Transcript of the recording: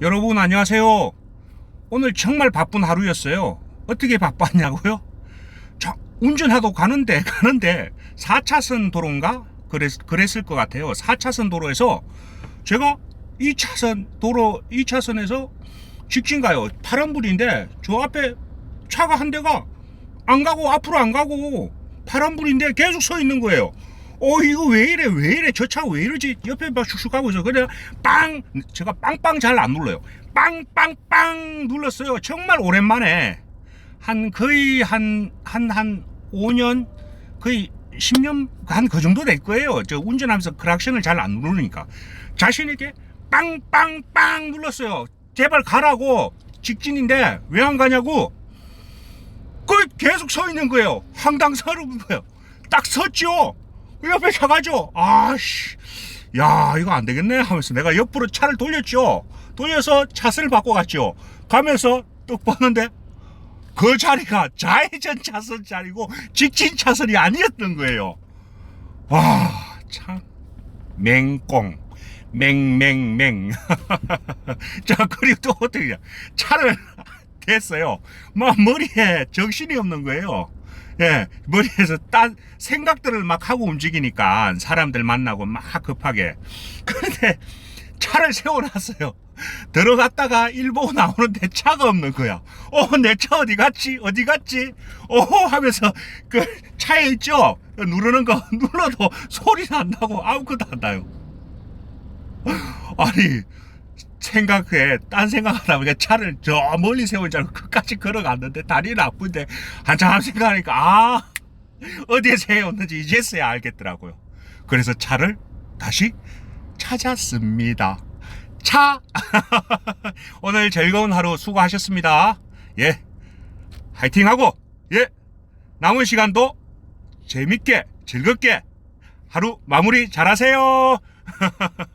여러분 안녕하세요. 오늘 정말 바쁜 하루였어요. 어떻게 바빴냐고요? 저 운전하고 가는데 가는데 4차선 도로인가? 그랬, 그랬을 것 같아요. 4차선 도로에서 제가 2차선 도로 2차선에서 직진 가요. 파란불인데 저 앞에 차가 한 대가 안 가고 앞으로 안 가고 파란불인데 계속 서 있는 거예요. 어 이거 왜 이래 왜 이래? 저 차 왜 이러지? 옆에 막 슉슉 가고 있어. 그래 빵 제가 빵빵 잘 안 눌러요. 빵빵빵 눌렀어요. 정말 오랜만에. 한 거의 한 한 한 5년 거의 10년 한 그 정도 될 거예요. 저 운전하면서 크락션을 잘 안 누르니까. 자신 있게 빵빵빵 눌렀어요. 제발 가라고. 직진인데 왜 안 가냐고. 그 계속 서 있는 거예요. 황당사로운 거예요. 딱 섰죠 그 옆에 차가죠 아씨. 야 이거 안 되겠네 하면서 내가 옆으로 차를 돌렸죠. 돌려서 차선을 바꿔갔죠. 가면서 뚝 봤는데 그 자리가 좌회전 차선 자리고 직진 차선이 아니었던 거예요. 와 참. 맹꽁. 맹맹맹. 자 그리고 또 어떻게 차를 됐어요. 막 머리에 정신이 없는 거예요 예, 머리에서 딴 생각들을 막 하고 움직이니까 사람들 만나고 막 급하게. 그런데 차를 세워놨어요. 들어갔다가 일보고 나오는데 차가 없는 거야. 어, 내 차 어디 갔지? 어디 갔지? 어, 하면서 그 차에 있죠? 누르는 거 눌러도 소리는 안 나고 아무것도 안 나요. 아니, 생각해. 딴 생각하다 보니까 차를 저 멀리 세운 줄 알고 끝까지 걸어갔는데 다리는 아픈데 한참 생각하니까 아 어디에 세웠는지 이제서야 알겠더라고요. 그래서 차를 다시 찾았습니다. 차! 오늘 즐거운 하루 수고하셨습니다. 예. 화이팅하고 예. 남은 시간도 재밌게 즐겁게 하루 마무리 잘하세요